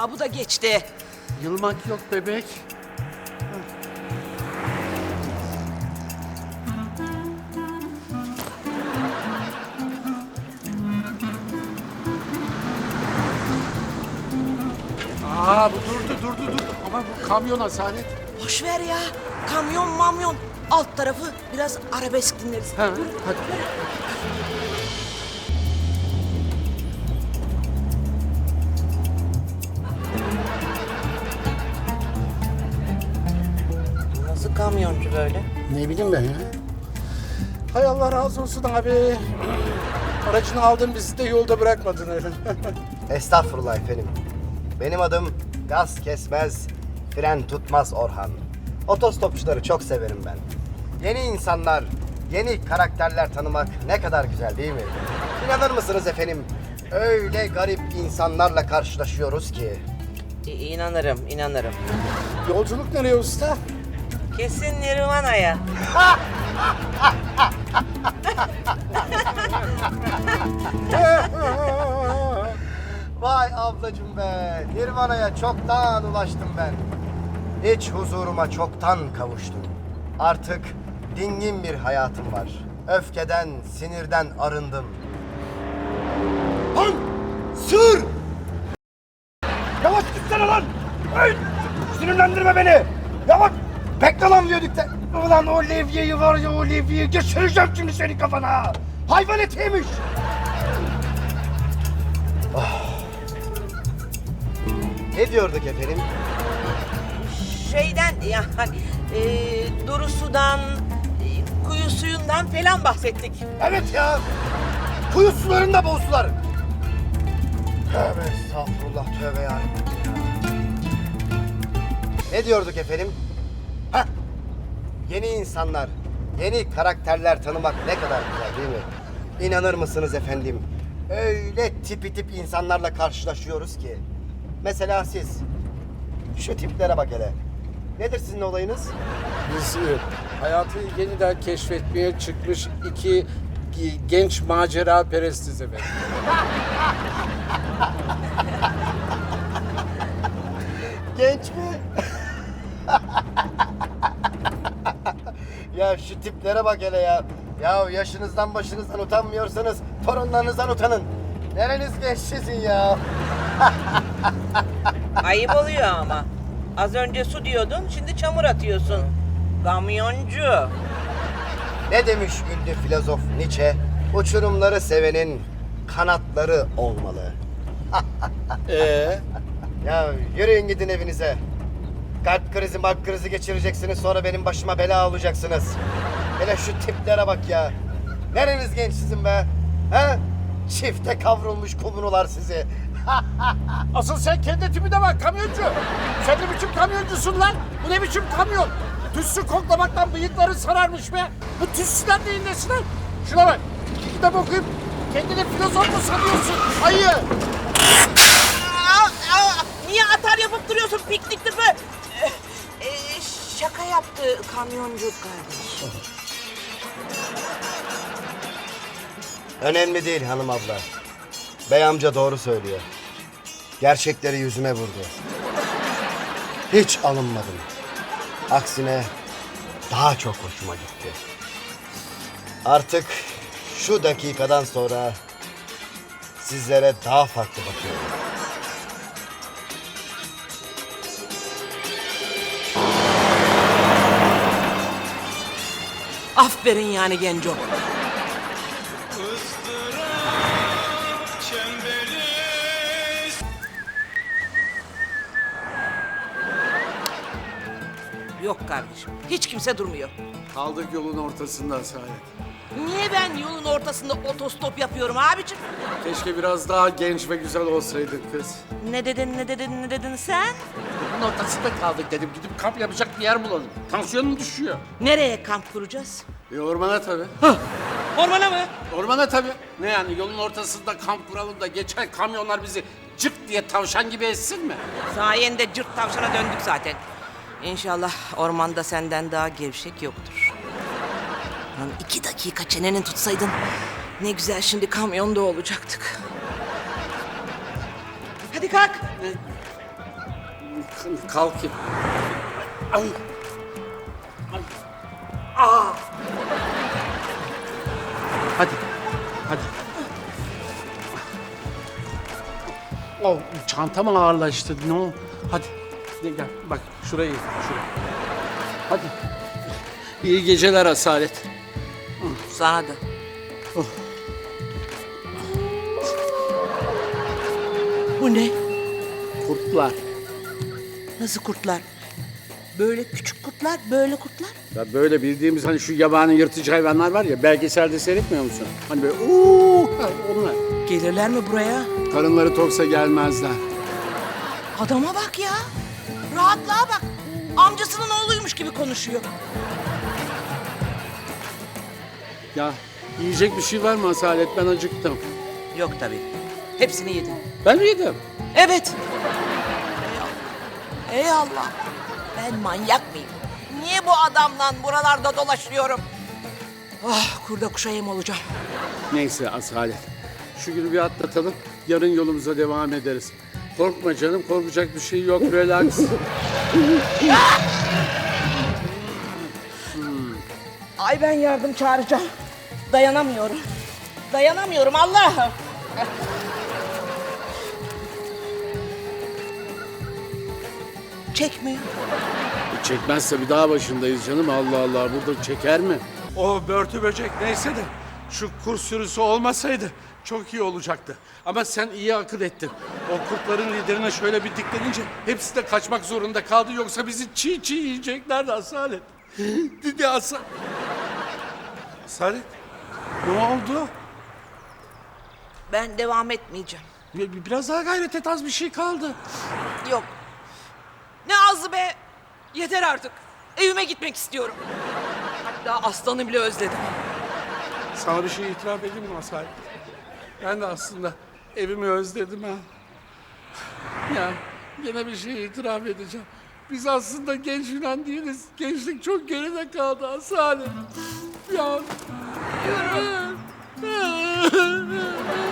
Aa bu da geçti. Yılmak yok bebek. Aa bu durdu durdu durdu. Ama bu kamyon asalet. Boş ver ya. Kamyon mamyon. Alt tarafı biraz arabesk dinleriz. Ha, hadi. Böyle? Ne bileyim ben ya. Hay Allah razı olsun abi. Aracını aldın bizi de yolda bırakmadın öyle. Estağfurullah efendim. Benim adım gaz kesmez, fren tutmaz Orhan. Otostopçuları çok severim ben. Yeni insanlar, yeni karakterler tanımak ne kadar güzel değil mi? İnanır mısınız efendim? Öyle garip insanlarla karşılaşıyoruz ki. inanırım, inanırım. Yolculuk nereye usta? Kesin Nirvana'ya. Vay ablacım be, Nirvana'ya çoktan ulaştım ben. İç huzuruma çoktan kavuştum. Artık dingin bir hayatım var. Öfkeden, sinirden arındım. Lan! Sığır! Yavaş gitsene lan! Hey! Sinirlendirme beni! Yavaş! Bekle lan diyorduk Ulan o levyeyi var ya o levyeyi geçireceğim şimdi senin kafana! Hayvan etiymiş! Ne diyorduk efendim? Şeyden yani e, duru sudan, e, kuyu suyundan falan bahsettik. Evet ya. Kuyu sularında bozdular. Tövbe estağfurullah tövbe ya. Ne diyorduk efendim? Hah. Yeni insanlar, yeni karakterler tanımak ne kadar güzel değil mi? İnanır mısınız efendim? Öyle tipi tip insanlarla karşılaşıyoruz ki. Mesela siz. Şu tiplere bak hele. Nedir sizin olayınız? Biz e, hayatı yeniden keşfetmeye çıkmış iki ge- genç macera perestiz efendim. Genç mi? ya şu tiplere bak hele ya. Ya yaşınızdan başınızdan utanmıyorsanız torunlarınızdan utanın. Nereniz genç sizin ya? Ayıp oluyor ama. Az önce su diyordun, şimdi çamur atıyorsun. Kamyoncu. Ne demiş ünlü filozof Nietzsche? Uçurumları sevenin kanatları olmalı. Ee, Ya yürüyün gidin evinize. Kalp krizi, mark krizi geçireceksiniz sonra benim başıma bela olacaksınız. Hele şu tiplere bak ya. Nereniz genç sizin be? He? Çifte kavrulmuş kumrular sizi. asıl sen kendi tipine bak kamyoncu. Sen ne biçim kamyoncusun lan? Bu ne biçim kamyon? Tüssü koklamaktan bıyıkları sararmış be. Bu tüssüden neyin nesi lan? Şuna bak. Kitap okuyup kendini filozof mu sanıyorsun? Ayı. Niye atar yapıp duruyorsun piknik tüpü? Ee, şaka yaptı kamyoncu kardeş. Önemli değil hanım abla. Bey amca doğru söylüyor. Gerçekleri yüzüme vurdu. Hiç alınmadım. Aksine daha çok hoşuma gitti. Artık şu dakikadan sonra sizlere daha farklı bakıyorum. Aferin yani genco. Yok kardeşim. Hiç kimse durmuyor. Kaldık yolun ortasında Saadet. Niye ben yolun ortasında otostop yapıyorum abicim? Keşke biraz daha genç ve güzel olsaydın kız. Ne dedin ne dedin ne dedin sen? Yolun ortasında kaldık dedim. Gidip kamp yapacak bir yer bulalım. Tansiyonum düşüyor. Nereye kamp kuracağız? E ormana tabii. Ormana mı? Ormana tabii. Ne yani yolun ortasında kamp kuralım da geçen kamyonlar bizi cık diye tavşan gibi etsin mi? Sayende cırt tavşana döndük zaten. İnşallah ormanda senden daha gevşek yoktur. Lan iki dakika çeneni tutsaydın ne güzel şimdi kamyonda olacaktık. Hadi kalk. Kalkayım. Ay. Ay. Aa. Hadi. Hadi. Oh, çantam ağırlaştı. Ne o? Hadi. Gel. Bak şuraya şuraya. Hadi. İyi geceler Asalet. Sana da. Bu ne? Kurtlar. Nasıl kurtlar? Böyle küçük kurtlar, böyle kurtlar. Ya böyle bildiğimiz hani şu yabani yırtıcı hayvanlar var ya belgeselde seyretmiyor musun? Hani böyle uuu onlar. Gelirler mi buraya? Karınları toksa gelmezler. Adama bak ya. Rahatlığa bak. Amcasının oğluymuş gibi konuşuyor. Ya yiyecek bir şey var mı Asalet? Ben acıktım. Yok tabii. Hepsini yedin. Ben mi yedim? Evet. Ey Allah. Ey Allah. Ben manyak mıyım? Niye bu adamla buralarda dolaşıyorum? Ah kurda kuşa yem olacağım. Neyse Asalet. Şu günü bir atlatalım. Yarın yolumuza devam ederiz. Korkma canım. Korkacak bir şey yok. Relax. Ay ben yardım çağıracağım. Dayanamıyorum. Dayanamıyorum Allah'ım. Çekmiyor. Çekmezse bir daha başındayız canım. Allah Allah. Burada çeker mi? O börtü böcek neyse de şu kurs sürüsü olmasaydı çok iyi olacaktı. Ama sen iyi akıl ettin. O kurtların liderine şöyle bir diklenince hepsi de kaçmak zorunda kaldı. Yoksa bizi çiğ çiğ yiyeceklerdi Asalet. Dedi Asa... Asalet ne oldu? Ben devam etmeyeceğim. Bir- Biraz daha gayret et az bir şey kaldı. Yok. Ne azı be. Yeter artık. Evime gitmek istiyorum. Hatta aslanı bile özledim. Sana bir şey itiraf edeyim mi Asalet? Ben de aslında evimi özledim ha. Ya yine bir şey itiraf edeceğim. Biz aslında genç Yunan değiliz. Gençlik çok geride kaldı Asalet. Ya.